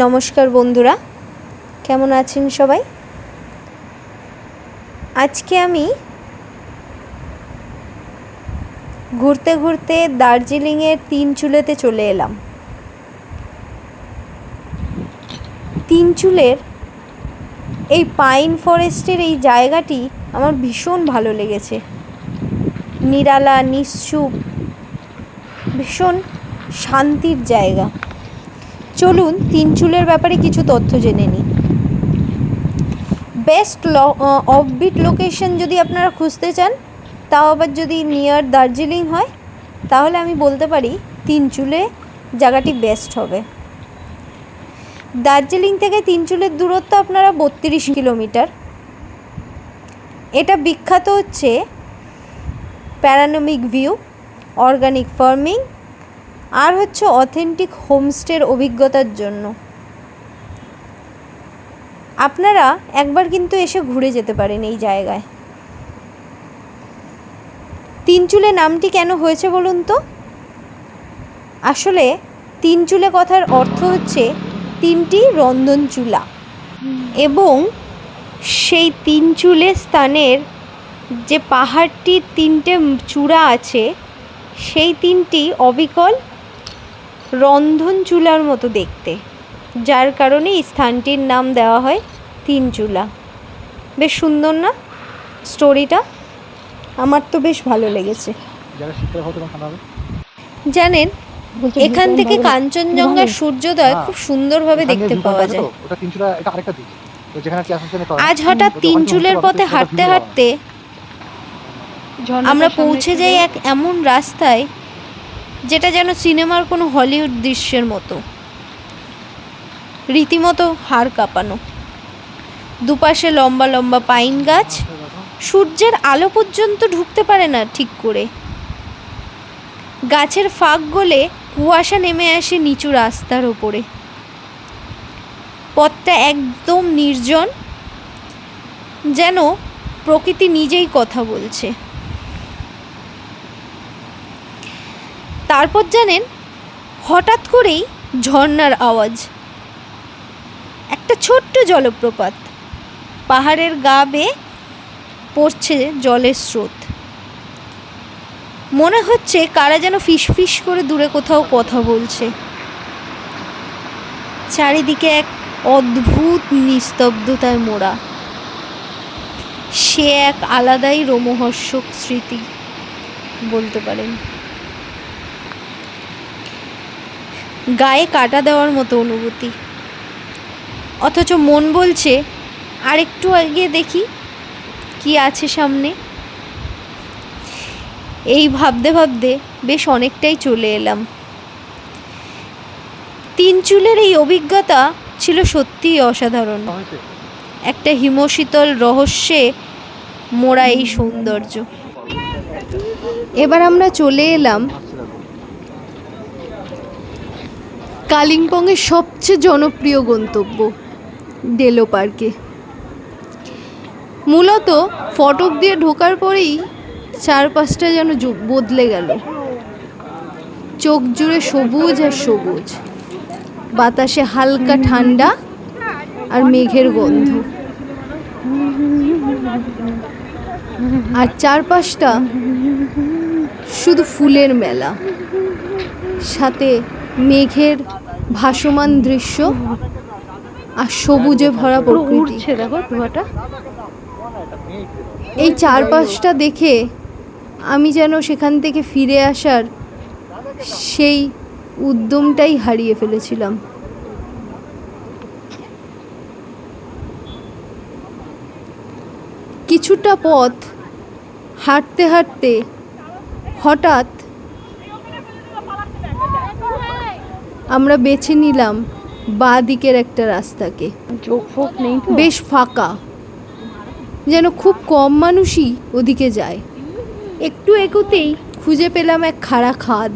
নমস্কার বন্ধুরা, কেমন আছেন সবাই? আজকে আমি ঘুরতে ঘুরতে দার্জিলিংয়ের তিন চুলেতে চলে এলাম। তিন চুলের এই পাইন ফরেস্টের এই জায়গাটি আমার ভীষণ ভালো লেগেছে। নিরালা, নিশ্চুপ, ভীষণ শান্তির জায়গা। চলুন তিন চুলের ব্যাপারে কিছু তথ্য জেনে নিই। বেস্ট ল অফবিট লোকেশন যদি আপনারা খুঁজতে চান, তাও আবার যদি নিয়ার দার্জিলিং হয়, তাহলে আমি বলতে পারি তিন চুলে জায়গাটি বেস্ট হবে। দার্জিলিং থেকে তিন চুলের দূরত্ব আপনারা বত্রিশ কিলোমিটার। এটা বিখ্যাত হচ্ছে প্যারানমিক ভিউ অর্গানিক ফার্মিং আর হচ্ছে অথেন্টিক হোমস্টের অভিজ্ঞতার জন্য। আপনারা একবার কিন্তু এসে ঘুরে যেতে পারেন এই জায়গায়। তিনচুলে নামটি কেন হয়েছে বলুন তো? আসলে তিনচুলে কথার অর্থ হচ্ছে তিনটি রন্ধন চুলা এবং সেই তিন চুলে স্থানের যে পাহাড়টির তিনটে চূড়া আছে, সেই তিনটি অবিকল রন্ধন চুলার মতো দেখতে। যার কারণে এই স্থানটির নাম দেওয়া হয় তিন চুলা। বেশ সুন্দর না স্টোরিটা? আমার তো বেশ ভালো লেগেছে। জানেন এখান থেকে কাঞ্চনজঙ্ঘার সূর্যোদয় খুব সুন্দরভাবে দেখতে পাওয়া যায়। ওটা তিনশোটা এটা আরেকটা দিক। তো যেখানে কি আসানসোলে করে আজ হঠাৎ তিন চুলের পথে হাঁটতে হাঁটতে আমরা পৌঁছে যাই এক এমন রাস্তায় যেটা যেন সিনেমার কোনো হলিউড দৃশ্যের মতো। রীতিমতো হাড় কাঁপানো। দুপাশে লম্বা লম্বা পাইন গাছ। সূর্যের আলো পর্যন্ত ঢুকতে পারে না ঠিক করে। গাছের ফাঁক গলে কুয়াশা নেমে আসে নিচু রাস্তার ওপরে। পথটা একদম নির্জন। যেন প্রকৃতি নিজেই কথা বলছে। তারপর জানেন, হঠাৎ করেই ঝর্নার আওয়াজ। একটা ছোট্ট জলপ্রপাত। পাহাড়ের গা বেয়ে পড়ছে জলের স্রোত। মনে হচ্ছে কারা যেন ফিস ফিস করে দূরে কোথাও কথা বলছে। চারিদিকে এক অদ্ভুত নিস্তব্ধতায় মোড়া। সে এক আলাদাই রোমহর্ষক স্মৃতি বলতে পারেন। গায়ে কাটা দেওয়ার মতো অনুভূতি। অথচ মন বলছে আর একটু এগিয়ে দেখি কি আছে সামনে। এই ভাবতে ভাবতে বেশ অনেকটাই চলে এলাম। তিন চুলের এই অভিজ্ঞতা ছিল সত্যিই অসাধারণ। একটা হিমশীতল রহস্যে মোড়া এই সৌন্দর্য। এবার আমরা চলে এলাম কালিম্পংয়ের সবচেয়ে জনপ্রিয় গন্তব্য, ডেলো পার্কে। মূলত ফটক দিয়ে ঢোকার পরেই চারপাশটা যেন বদলে গেল। চোখ জুড়ে সবুজ আর সবুজ। বাতাসে হালকা ঠান্ডা আর মেঘের গন্ধ। আর চারপাশটা শুধু ফুলের মেলা। সাথে মেঘের ভাসমান দৃশ্য আর সবুজে ভরা প্রকৃতি। দেখো ধোঁয়াটা। এই চারপাশটা দেখে আমি যেন সেখান থেকে ফিরে আসার সেই উদ্যমটাই হারিয়ে ফেলেছিলাম। কিছুটা পথ হাঁটতে হাঁটতে হঠাৎ আমরা বেছে নিলাম বাঁ দিকের একটা রাস্তাকে। বেশ ফাঁকা। যেন খুব কম মানুষই ওদিকে যায়। একটু এগোতেই খুঁজে পেলাম এক খাড়া খাদ।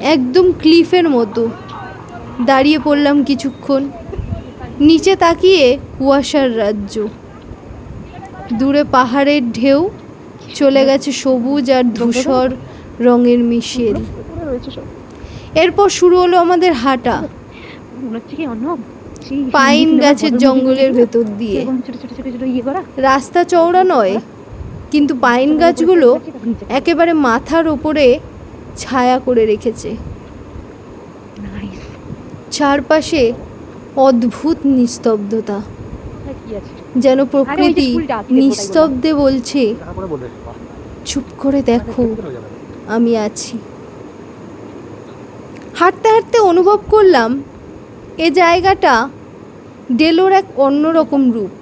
একদম ক্লিফের মতো। দাঁড়িয়ে পড়লাম কিছুক্ষণ। নিচে তাকিয়ে কুয়াশার রাজ্য। দূরে পাহাড়ের ঢেউ চলে গেছে সবুজ আর ধূসর রঙের মিশেল। এরপর শুরু হলো আমাদের হাঁটা। পাইন গাছের জঙ্গলের ভেতর দিয়ে। এরকম ছোট ছোট ছোট ছোট ইয়ে রাস্তা চওড়া নয় কিন্তু পাইন গাছগুলো একেবারে মাথার ওপরে ছায়া করে রেখেছে। চারপাশে অদ্ভুত নিস্তব্ধতা। যেন প্রকৃতি। নিস্তব্ধে বলছে চুপ করে দেখো। আমি আছি। হাঁটতে হাঁটতে অনুভব করলাম এ জায়গাটা ডেলোর এক অন্যরকম রূপ।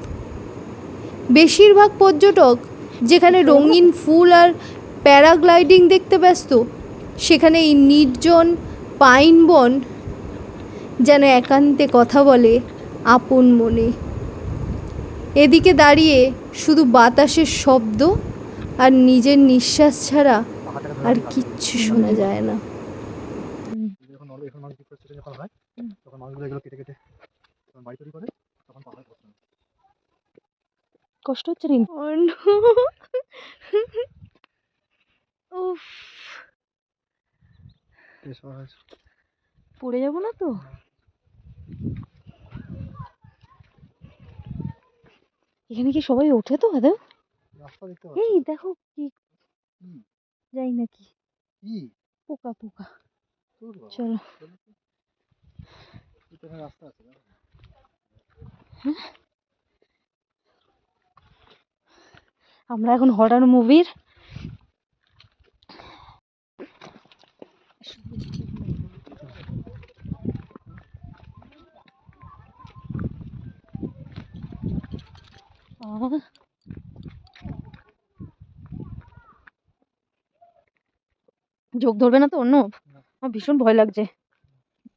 বেশিরভাগ পর্যটক যেখানে রঙিন ফুল আর প্যারাগ্লাইডিং দেখতে ব্যস্ত, সেখানে এই নির্জন পাইন বন যেন একান্তে কথা বলে আপন মনে। এদিকে দাঁড়িয়ে শুধু বাতাসের শব্দ আর নিজের নিঃশ্বাস ছাড়া আর কিচ্ছু শোনা যায় না। এখন যখন হয়। তখন মানুষগুলো এগুলো কেটে কেটে যখন বাড়ি তৈরি করে তখন পাহাড় করতে। হয় কষ্ট হচ্ছে রে। পড়ে যাব না তো? এখানে কি সবাই ওঠে তো দাদা এই দেখো কি। যাই নাকি। পোকা পোকা। চলো চলো তো। এই তো এখানে রাস্তা আছে আমরা এখন হরার মুভির যোগ ধরবে না তো অন্য? আমার ভীষণ ভয় লাগছে।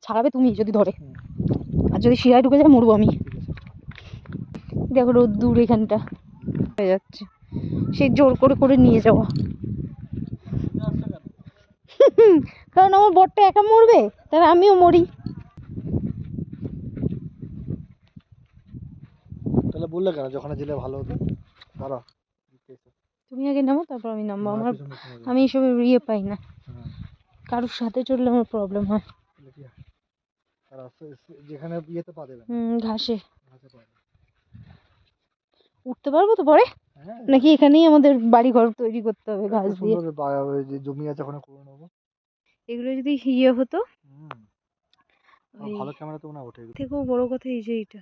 ছাড়াবে তুমি যদি ধরে। আর যদি শিরায় ঢুকে যায় মরবো আমি। দেখো রোদ দূর এখানটা। হয়ে যাচ্ছে। সেই জোর করে করে নিয়ে যাওয়া। কারণ আমার বরটা একা মরবে তাহলে আমিও মরি। তাহলে বললে কেন? যখন জেলে ভালো হতো। দাঁড়া তুমি আগে নামো তারপর আমি নামবো। আমার। আমি এসবে ইয়ে পাই না। হ্যাঁ, কারোর সাথে চললে আমার প্রবলেম হয়? যেখানে ইয়েতে পা দেবে ঘাসে। উঠতে পারব তো পরে? হ্যাঁ। নাকি এখানেই আমাদের বাড়ি ঘর তৈরি করতে হবে ঘাস দিয়ে? জমি আছে ওখানে করে নেব। এগুলো যদি ইয়ে হতো? ভালো ক্যামেরা তো না ওঠে থেকেও বড় কথা এই যে এইটা।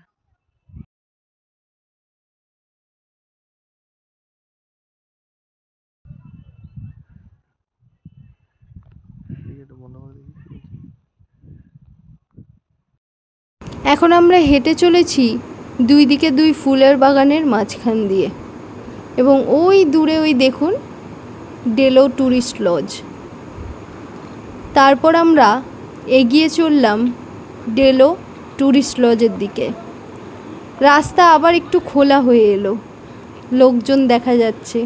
বন্ধ করে এখন আমরা হেঁটে চলেছি দুই দিকে দুই ফুলের বাগানের মাঝখান দিয়ে। এবং ওই দূরে ওই দেখুন ডেলো ট্যুরিস্ট লজ তারপর আমরা এগিয়ে চললাম ডেলো ট্যুরিস্ট লজের দিকে। রাস্তা আবার একটু খোলা হয়ে এলো, লোকজন দেখা যাচ্ছে।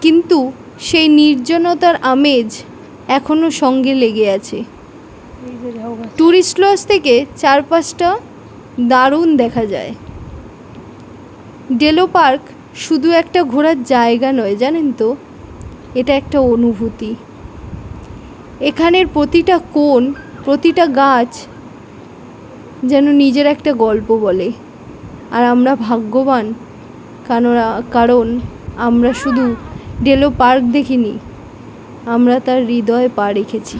কিন্তু সেই নির্জনতার আমেজ এখনও সঙ্গে লেগে আছে। ট্যুরিস্ট লজ থেকে চারপাশটা দারুণ দেখা যায়। ডেলো পার্ক শুধু একটা ঘোরার জায়গা নয়, জানেন তো? এটা একটা অনুভূতি। এখানের প্রতিটা কোণ, প্রতিটা গাছ যেন নিজের একটা গল্প বলে। আর আমরা ভাগ্যবান, কারণ কারণ আমরা শুধু ডেলো পার্ক দেখিনি, আমরা তার হৃদয়ে পা রেখেছি।